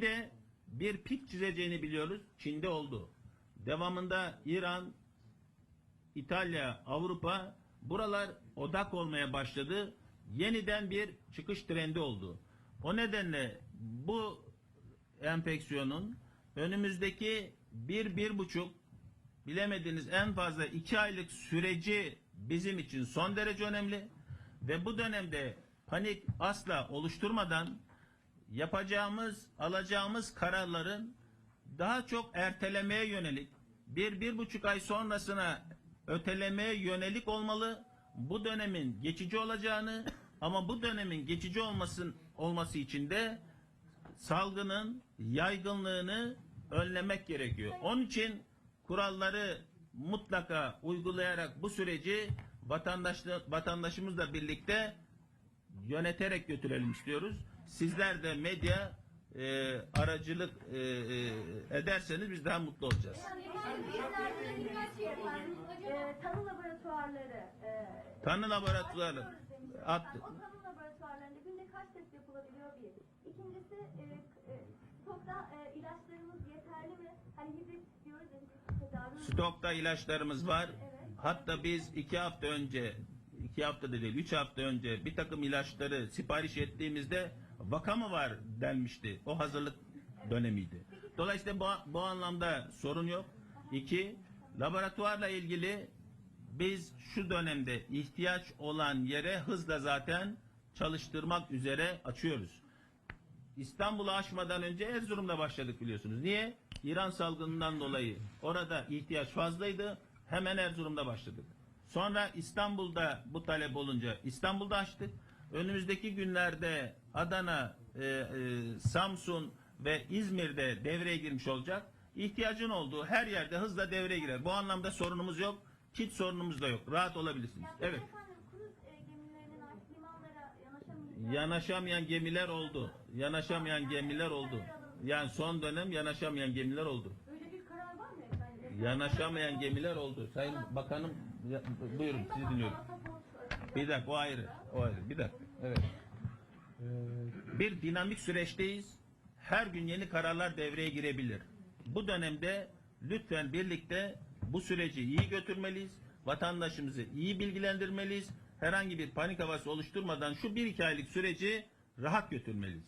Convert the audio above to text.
de bir pik çizeceğini biliyoruz. Çin'de oldu. Devamında İran, İtalya, Avrupa buralar odak olmaya başladı. Yeniden bir çıkış trendi oldu. O nedenle bu enfeksiyonun önümüzdeki bir, bir buçuk bilemediğiniz en fazla iki aylık süreci bizim için son derece önemli. Ve bu dönemde panik asla oluşturmadan yapacağımız, alacağımız kararların daha çok ertelemeye yönelik, bir, bir buçuk ay sonrasına ötelemeye yönelik olmalı. Bu dönemin geçici olacağını ama bu dönemin geçici olmasın, olması için de salgının yaygınlığını önlemek gerekiyor. Onun için kuralları mutlaka uygulayarak bu süreci vatandaşla, vatandaşımızla birlikte yöneterek götürelim istiyoruz. Sizler de medya e, aracılık e, e, ederseniz biz daha mutlu olacağız. Ee, tanı laboratuvarları. E, Tanı demiştik. attı. O tanı laboratuvarlarında günde kaç test yapılabiliyor bir. İkincisi e, e, stokta ilaçlarımız yeterli mi? Hani hibrit diyoruz ya. Stokta ilaçlarımız var. Evet. Hatta biz iki hafta önce, iki hafta değil, üç hafta önce bir takım ilaçları sipariş ettiğimizde vaka mı var denmişti. O hazırlık dönemiydi. Dolayısıyla bu, bu anlamda sorun yok. İki, laboratuvarla ilgili biz şu dönemde ihtiyaç olan yere hızla zaten çalıştırmak üzere açıyoruz. İstanbul'u aşmadan önce Erzurum'da başladık biliyorsunuz. Niye? İran salgınından dolayı orada ihtiyaç fazlaydı. Hemen Erzurum'da başladık. Sonra İstanbul'da bu talep olunca İstanbul'da açtık. Önümüzdeki günlerde Adana, e, e, Samsun ve İzmir'de devreye girmiş olacak. İhtiyacın olduğu her yerde hızla devreye girer. Bu anlamda sorunumuz yok. Kit sorunumuz da yok. Rahat olabilirsiniz. Evet. Efendim kruz e, gemilerinin artık limanlara yanaşamayacağı. Yanaşamayan gemiler oldu. Yanaşamayan gemiler oldu. Yani son dönem yanaşamayan gemiler oldu. Böyle bir karar var mı efendim? Yanaşamayan gemiler oldu. Sayın Bakanım ya- buyurun sizi dinliyorum. Bir dakika o ayrı. O ayrı. Bir dakika. Evet. Bir dinamik süreçteyiz. Her gün yeni kararlar devreye girebilir. Bu dönemde lütfen birlikte bu süreci iyi götürmeliyiz. Vatandaşımızı iyi bilgilendirmeliyiz. Herhangi bir panik havası oluşturmadan şu bir iki aylık süreci rahat götürmeliyiz.